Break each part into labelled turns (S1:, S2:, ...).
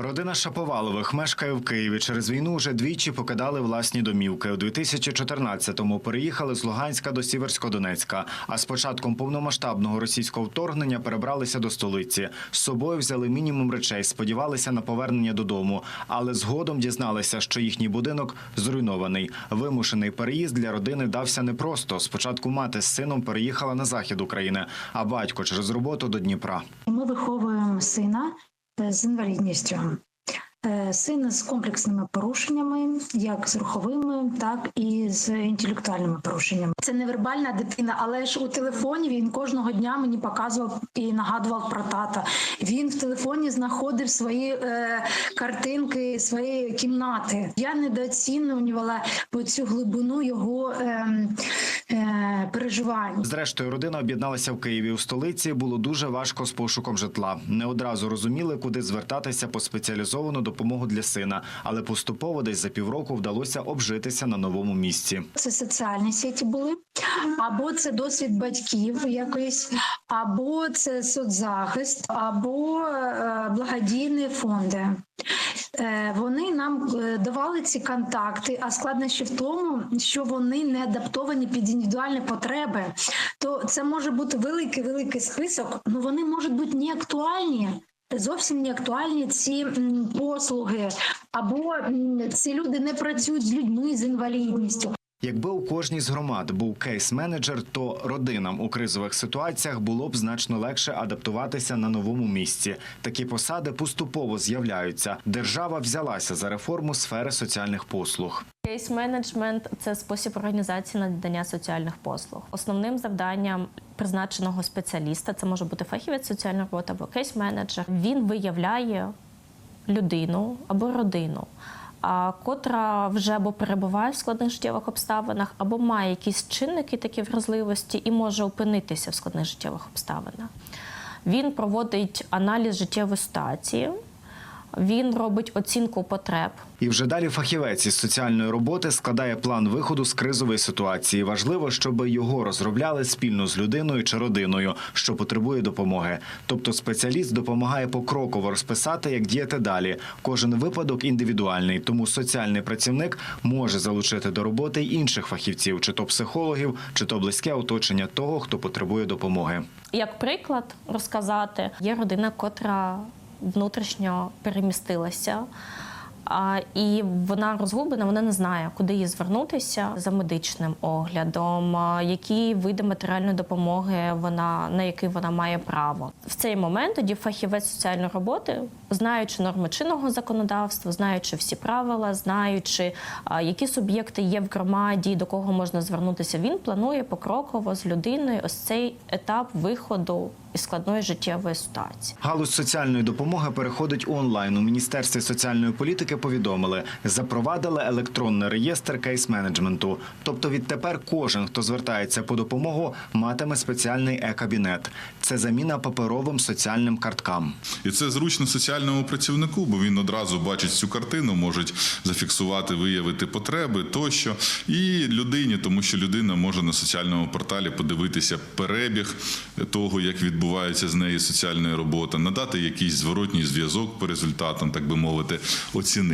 S1: Родина Шаповалових мешкає в Києві. Через війну вже двічі покидали власні домівки. У 2014-му переїхали з Луганська до Сіверськодонецька. А з початком повномасштабного російського вторгнення перебралися до столиці. З собою взяли мінімум речей, сподівалися на повернення додому. Але згодом дізналися, що їхній будинок зруйнований. Вимушений переїзд для родини дався непросто. Спочатку мати з сином переїхала на захід України, а батько через роботу до Дніпра.
S2: Ми виховуємо сина е, з інвалідністю. Е, Сина з комплексними порушеннями, як з руховими, так і з інтелектуальними порушеннями. Це невербальна дитина, але ж у телефоні він кожного дня мені показував і нагадував про тата. Він в телефоні знаходив свої е, картинки, свої кімнати. Я недооцінювала по цю глибину його е, е, переживань.
S1: Зрештою, родина об'єдналася в Києві. У столиці було дуже важко з пошуком житла. Не одразу розуміли, куди звертатися по спеціалізовану допомогу для сина, але поступово десь за півроку вдалося обжитися на новому місці.
S2: Це соціальні сеті були, або це досвід батьків якийсь, або це соцзахист, або е, благодійні фонди. Е, Вони нам е, давали ці контакти, а складнощі в тому, що вони не адаптовані під індивідуальні потреби. То це може бути великий великий список, але вони можуть бути не актуальні. Зовсім не актуальні ці послуги, або ці люди не працюють з людьми з інвалідністю.
S1: Якби у кожній з громад був кейс-менеджер, то родинам у кризових ситуаціях було б значно легше адаптуватися на новому місці. Такі посади поступово з'являються. Держава взялася за реформу сфери соціальних послуг.
S3: Кейс-менеджмент це спосіб організації надання соціальних послуг. Основним завданням призначеного спеціаліста це може бути фахівець соціальної роботи або кейс-менеджер. Він виявляє людину або родину, котра вже або перебуває в складних життєвих обставинах, або має якісь чинники такі вразливості і може опинитися в складних життєвих обставинах. Він проводить аналіз життєвої ситуації, він робить оцінку потреб.
S1: І вже далі фахівець із соціальної роботи складає план виходу з кризової ситуації. Важливо, щоб його розробляли спільно з людиною чи родиною, що потребує допомоги. Тобто спеціаліст допомагає покроково розписати, як діяти далі. Кожен випадок індивідуальний, тому соціальний працівник може залучити до роботи й інших фахівців, чи то психологів, чи то близьке оточення того, хто потребує допомоги.
S3: Як приклад розказати, є родина, котра внутрішньо перемістилася. І вона розгублена, вона не знає, куди їй звернутися за медичним оглядом, які види матеріальної допомоги вона на який вона має право. В цей момент тоді фахівець соціальної роботи, знаючи норми чинного законодавства, знаючи всі правила, знаючи, які суб'єкти є в громаді, до кого можна звернутися, він планує покроково з людиною ось цей етап виходу із складної життєвої ситуації.
S1: Галузь соціальної допомоги переходить онлайн. У міністерстві соціальної політики повідомили, запровадили електронний реєстр кейс-менеджменту. Тобто відтепер кожен, хто звертається по допомогу, матиме спеціальний е-кабінет. Це заміна паперовим соціальним карткам.
S4: І це зручно соціальному працівнику, бо він одразу бачить цю картину, можуть зафіксувати, виявити потреби тощо. І людині, тому що людина може на соціальному порталі подивитися перебіг того, як відбувається з нею соціальна робота, надати якийсь зворотній зв'язок по результатам, так би мовити, оцінити.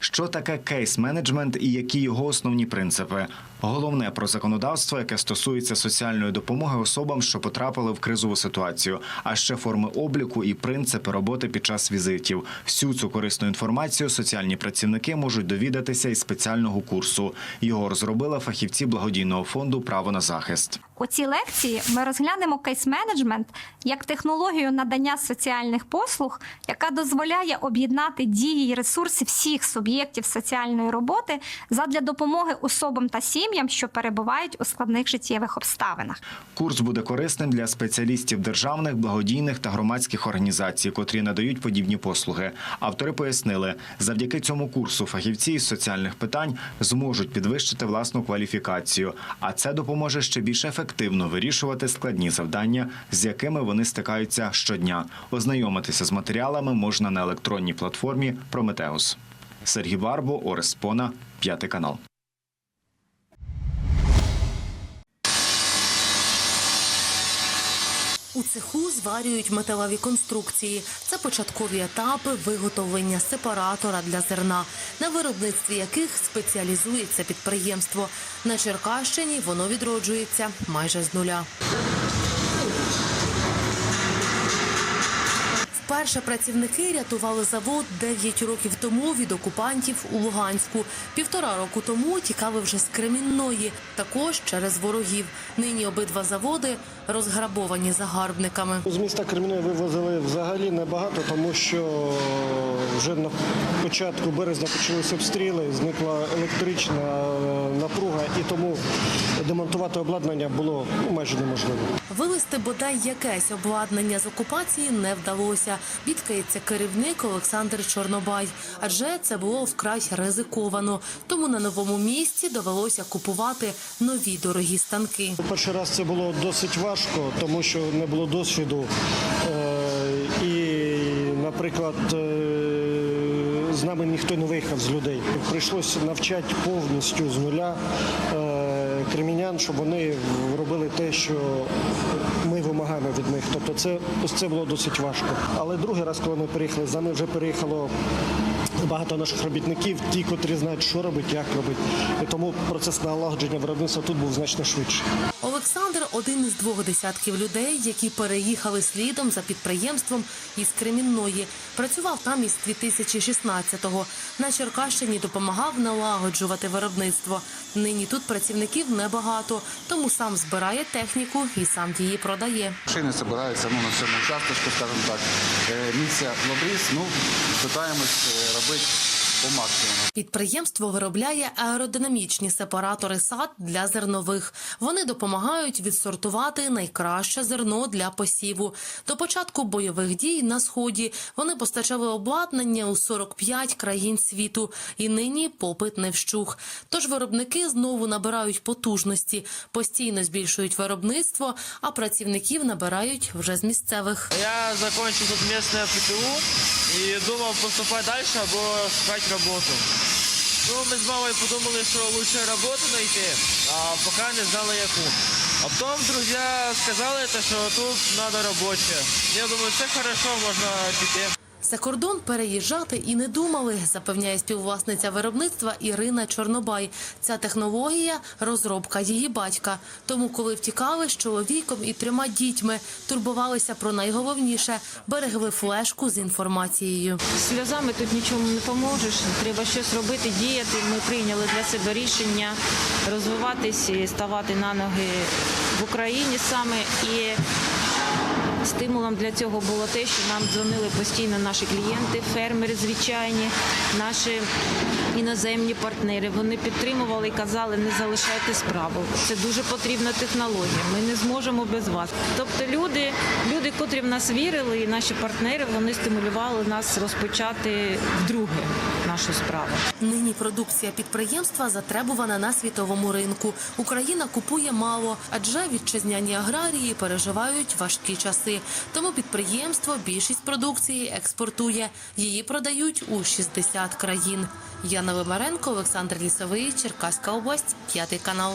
S1: Що таке кейс-менеджмент і які його основні принципи? Головне про законодавство, яке стосується соціальної допомоги особам, що потрапили в кризову ситуацію, а ще форми обліку і принципи роботи під час візитів. Всю цю корисну інформацію соціальні працівники можуть довідатися із спеціального курсу. Його розробили фахівці благодійного фонду Право на захист.
S5: У цій лекції ми розглянемо кейс-менеджмент як технологію надання соціальних послуг, яка дозволяє об'єднати дії й ресурси всіх суб'єктів соціальної роботи задля допомоги особам та сім'ям, що перебувають у складних життєвих обставинах.
S1: Курс буде корисним для спеціалістів державних, благодійних та громадських організацій, котрі надають подібні послуги. Автори пояснили, завдяки цьому курсу фахівці із соціальних питань зможуть підвищити власну кваліфікацію, а це допоможе ще більш ефективно вирішувати складні завдання, з якими вони стикаються щодня. Ознайомитися з матеріалами можна на електронній платформі Прометеус. Сергій Барбо, Орес Пона, п'ятий канал.
S6: У цеху зварюють металеві конструкції. Це початкові етапи виготовлення сепаратора для зерна, на виробництві яких спеціалізується підприємство. На Черкащині воно відроджується майже з нуля. Вперше працівники рятували завод 9 років тому від окупантів у Луганську. Півтора року тому тікали вже з Кремінної, також через ворогів. Нині обидва заводи розграбовані загарбниками.
S7: З міста Кремінної вивозили взагалі небагато, тому що вже на початку березня почалися обстріли, зникла електрична е, напруга, і тому демонтувати обладнання було ну, майже неможливо.
S6: Вивезти бодай якесь обладнання з окупації не вдалося. Бідкається керівник Олександр Чорнобай, адже це було вкрай ризиковано. Тому на новому місці довелося купувати нові дорогі станки.
S7: Перший раз це було досить важко, тому що не було досвіду. Е, І, наприклад, е, з нами ніхто не виїхав з людей. Прийшлося навчати повністю з нуля е, кремінян, щоб вони робили те, що ми вимагаємо від них. Тобто це, це було досить важко. Але другий раз, коли ми переїхали, за нами вже переїхало багато наших робітників, ті, котрі знають, що робити, як робити. І тому процес налагодження виробництва тут був значно швидше.
S6: Олександр один із двох десятків людей, які переїхали слідом за підприємством із Кремінної. Працював там із 2016-го. На Черкащині допомагав налагоджувати виробництво. Нині тут працівників небагато, тому сам збирає техніку і сам її продає.
S8: Шини збираються ну, на цьому участочку, скажімо так. Е, Місця в обріз, ну, питаємось е, робити по максимуму.
S6: Підприємство виробляє аеродинамічні сепаратори сад для зернових. Вони допомагають відсортувати найкраще зерно для посіву. До початку бойових дій на сході вони постачали обладнання у 45 країн світу, і нині попит не вщух. Тож виробники знову набирають потужності, постійно збільшують виробництво, а працівників набирають вже з місцевих.
S9: Я закончил тут местное ПТУ и думав поступати далі або шукати роботу. Ну, ми з мамою подумали, що краще роботу знайти, а поки не знали яку. А потім друзі сказали, що тут треба робоче. Я думаю, це добре, можна піти.
S6: За кордон переїжджати і не думали, запевняє співвласниця виробництва Ірина Чорнобай. Ця технологія розробка її батька. Тому, коли втікали з чоловіком і трьома дітьми, турбувалися про найголовніше берегли флешку з інформацією.
S10: Сльозами тут нічому не поможеш. Треба щось робити, діяти. Ми прийняли для себе рішення розвиватися ставати на ноги в Україні саме. І стимулом для цього було те, що нам дзвонили постійно наші клієнти, фермери звичайні, наші іноземні партнери. Вони підтримували і казали, не залишайте справу. Це дуже потрібна технологія. Ми не зможемо без вас. Тобто люди, люди, котрі в нас вірили, і наші партнери, вони стимулювали нас розпочати вдруге нашу справу.
S6: Нині продукція підприємства затребувана на світовому ринку. Україна купує мало, адже вітчизняні аграрії переживають важкі часи. Тому підприємство більшість продукції експортує. Її продають у 60 країн. Яна Вимаренко, Олександр Лісовий, Черкаська область, п'ятий канал.